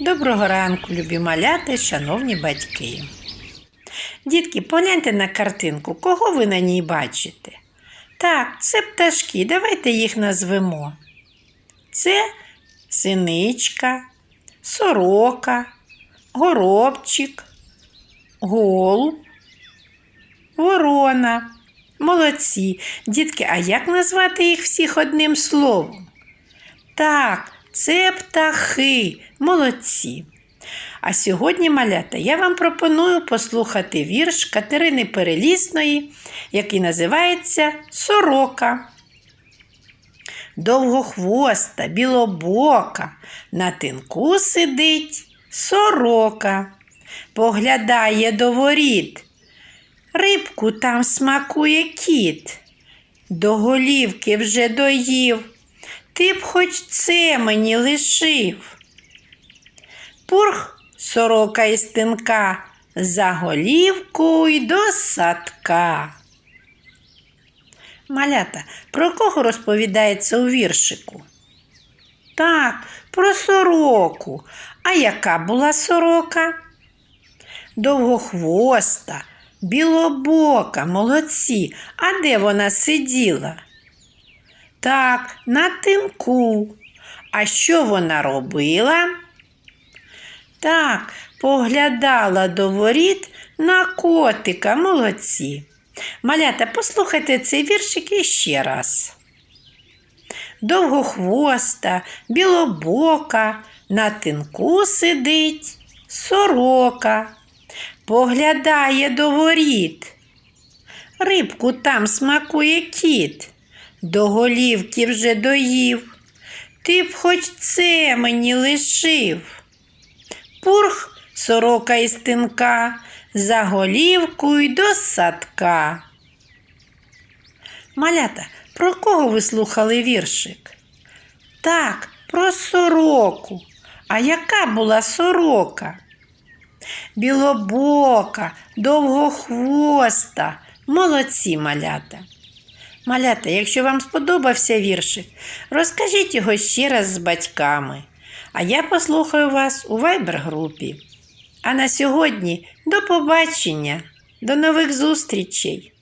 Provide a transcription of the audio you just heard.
Доброго ранку, любі маляти, шановні батьки. Дітки, погляньте на картинку, кого ви на ній бачите? Так, це пташки, давайте їх назвемо. Це синичка, сорока, горобчик, голуб, ворона. Молодці. Дітки, а як назвати їх всіх одним словом? Так, це птахи, молодці. А сьогодні, малята, я вам пропоную послухати вірш Катерини Перелісної, який називається Сорока. Довгохвоста, білобока, на тинку сидить сорока, поглядає до воріт. Рибку там смакує кіт, до голівки вже доїв. Ти б хоч це мені лишив. Пурх сорока із тинка, за голівку й до садка. Малята, про кого розповідається у віршику? Так, про сороку. А яка була сорока? Довгохвоста, білобока, молодці. А де вона сиділа? Так, на тинку. А що вона робила? Так, поглядала до воріт на котика, молодці. Малята, послухайте цей віршик іще раз. Довгохвоста, білобока, на тинку сидить сорока, поглядає до воріт. Рибку там смакує кіт, до голівки вже доїв. Ти б хоч це мені лишив. Пурх сорока із тинка, за голівку й до садка. Малята, про кого ви слухали віршик? Так, про сороку. А яка була сорока? Білобока, довгохвоста, молодці малята. Малята, якщо вам сподобався віршик, розкажіть його ще раз з батьками. А я послухаю вас у вайбер-групі. А на сьогодні до побачення, до нових зустрічей!